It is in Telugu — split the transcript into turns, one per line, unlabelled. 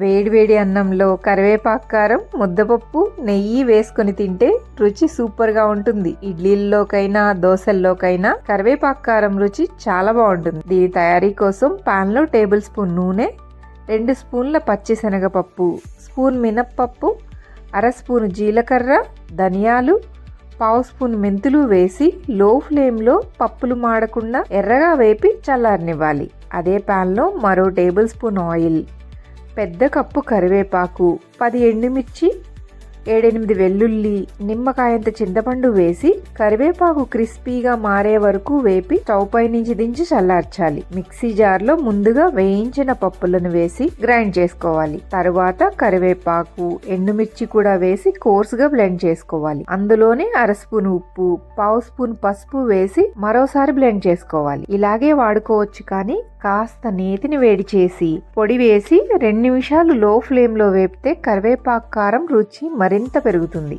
వేడివేడి అన్నంలో కరివేపాకు కారం ముద్దపప్పు నెయ్యి వేసుకొని తింటే రుచి సూపర్గా ఉంటుంది. ఇడ్లీల్లోకైనా దోశల్లోకైనా కరివేపాకు కారం రుచి చాలా బాగుంటుంది. దీని తయారీ కోసం పాన్లో టేబుల్ స్పూన్ నూనె రెండు స్పూన్ల పచ్చిశనగపప్పు స్పూన్ మినప్పప్పు అర స్పూన్ జీలకర్ర ధనియాలు పావు స్పూన్ మెంతులు వేసి లో ఫ్లేమ్లో పప్పులు మాడకుండా ఎర్రగా వేపి చల్లారనివ్వాలి. అదే ప్యాన్లో మరో టేబుల్ స్పూన్ ఆయిల్ పెద్ద కప్పు కరివేపాకు పది ఎండుమిర్చి ఏడెనిమిది వెల్లుల్లి నిమ్మకాయంత చింతపండు వేసి కరివేపాకు క్రిస్పీగా మారే వరకు వేపి స్టవ్ పై నుంచి దించి చల్లార్చాలి. మిక్సీ జార్లో ముందుగా వేయించిన పప్పులను వేసి గ్రైండ్ చేసుకోవాలి. తరువాత కరివేపాకు ఎండుమిర్చి కూడా వేసి కోర్సుగా బ్లెండ్ చేసుకోవాలి. అందులోనే అర స్పూన్ ఉప్పు పావు స్పూన్ పసుపు వేసి మరోసారి బ్లెండ్ చేసుకోవాలి. ఇలాగే వాడుకోవచ్చు కానీ కాస్త నేతిని వేడి చేసి పొడి వేసి రెండు నిమిషాలు లో ఫ్లేమ్లో వేపితే కరివేపాకు కారం రుచి మరింత పెరుగుతుంది.